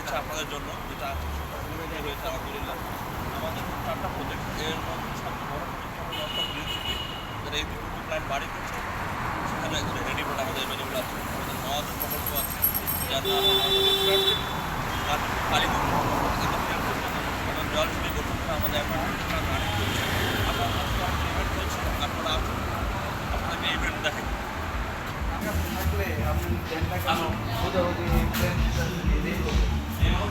রেখেছে আপনাদের জন্য যেটা হয়েছে আলহামদুলিল্লাহ। আমাদের চারটা প্রজেক্ট এর মধ্যে সবচেয়ে বড় প্রজেক্ট হলো গ্রিন সিটি যারা এই দুটো প্ল্যান বাড়ি করছে সেখানে রেডিমেড আমাদের অ্যাভেলেবল আছে। আমাদের নওয়াজের প্রকল্প আছে যার নাম কালীগঞ্জ জল আমাদের অ্যাপার্টমেন্ট গাড়ি আপনার ইভেন্ট চলছে আপনারা আসুন। আপনাকে ইভেন্ট দেখেন থাকলে আপনি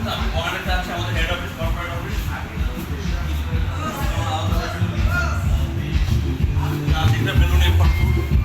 কমান্ডারটা আছে আমাদের হেড অফিস কর্পোরেট অফিস নাসিকটা বেলুন এয়ারপোর্ট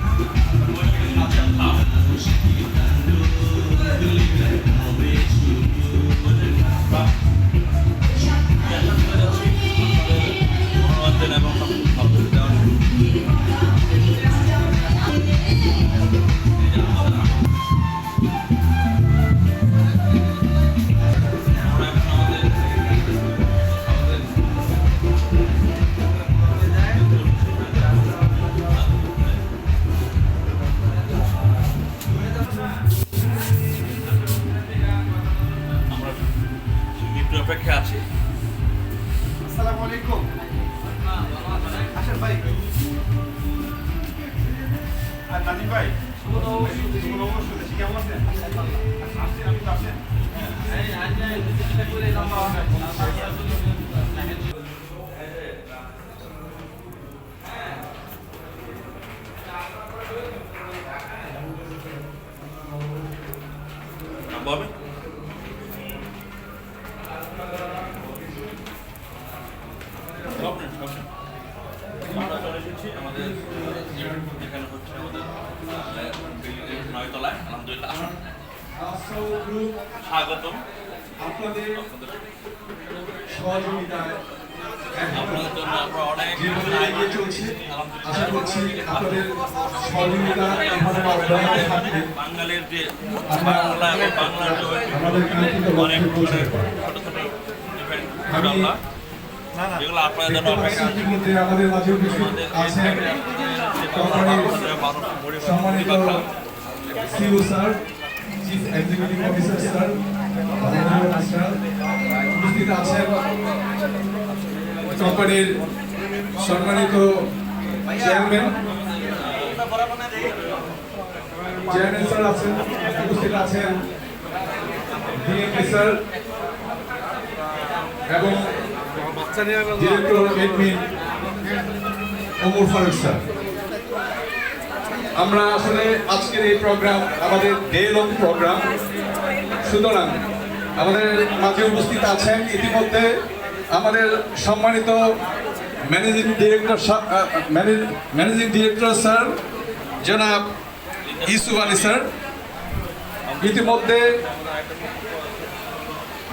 অপেক্ষা আছি। আসসালামু আলাইকুম। আসেন ভাই। আর নাজিম ভাই কেমন আছেন? আসছেন আপনি তো আসেন। ববে আমাদের যেখানে হচ্ছে আমাদের নয়তলায় আলহামদুলিল্লাহ আসুন স্বাগতম। আপনাদের আপনাদের সহযোগিতায় আপনাদের জন্য আমরা অনেক এগিয়ে চলছে আশা করছি আপনাদের সহযোগিতা এভাবে অব্যাহত থাকবে বাঙালির যে বাংলা বাংলার যে অনেক ছোট ছোট ইভেন্ট যেগুলো আপনাদের জন্য আছেন কোম্পানির সম্মানিত CEO sir chief executive officer sir উপস্থিত আছেন কোম্পানির সম্মানিত চেয়ারম্যান চেয়ারম্যান স্যার আছেন উপস্থিত আছেন। DMP sir. এবং আমরা আসলে আজকের এই প্রোগ্রাম আমাদের ডে লং প্রোগ্রাম সুতরাং আমাদের মাঝে উপস্থিত আছেন ইতিমধ্যে আমাদের সম্মানিত managing director managing director sir, জনাব ইসুফ আলী স্যার। ইতিমধ্যে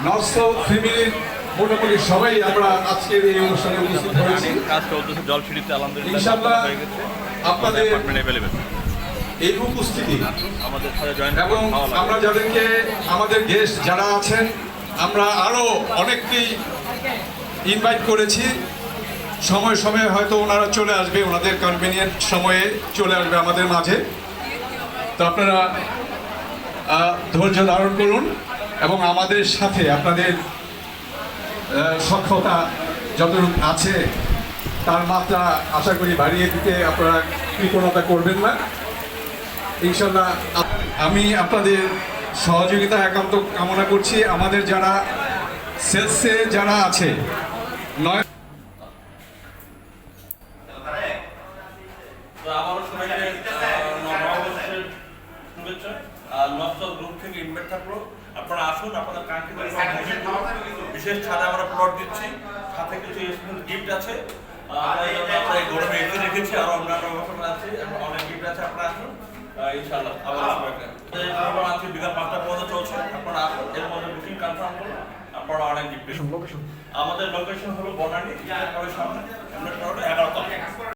নর্থ ফ্যামিলির মোটামুটি সবাই আমরা আজকের এই অনুষ্ঠানে উপস্থিত হয়েছি। কাজ চলতেছে জল সিঁড়িতে আলহামদুলিল্লাহ ইনশাআল্লাহ আপনাদের এই উপস্থিতি আমাদের সাথে জয়েন এবং আমরা যাদেরকে আমাদের গেস্ট যারা আছেন আমরা আরও অনেককেই ইনভাইট করেছি। সময় সময়ে হয়তো ওনারা চলে আসবে ওনাদের কনভিনিয়েন্ট সময়ে চলে আসবে আমাদের মাঝে। তো আপনারা ধৈর্য ধারণ করুন এবং আমাদের সাথে আপনাদের আহ, সক্ষতা যতটুকু আছে তার মাত্রা আশা করি বাড়িয়ে দিতে আপনারা কৃপণতা করবেন না। ইনশাল্লাহ আমি আপনাদের সহযোগিতা একান্ত কামনা করছি। আমাদের যারা সেলসে যারা আছে নয় শুভেচ্ছা আর গ্রুপ থেকে ইনভাইট থাকল। আপনারা আসুন আপনাদের কাঙ্ক্ষিত বিশেষ ছাড়ে আমরা প্লট দিচ্ছি। সাথে কিছু গিফট আছে। আহ, আপনাদের জন্য আমরা এই গরমে এসে রেখেছি আরও অন্যান্য ব্যাপার আছে। অনেক গিফট আছে আপনারা আসুন। ইনশাআল্লাহ আবার আছে বিকাল পাঁচটা পর্যন্ত চলছে। আপনারা আসুন এর মধ্যে বুকিং কনফার্ম করুন। আপনারা অনেক গিফট আমাদের লোকেশন হলো বনানী সামনে। আমরা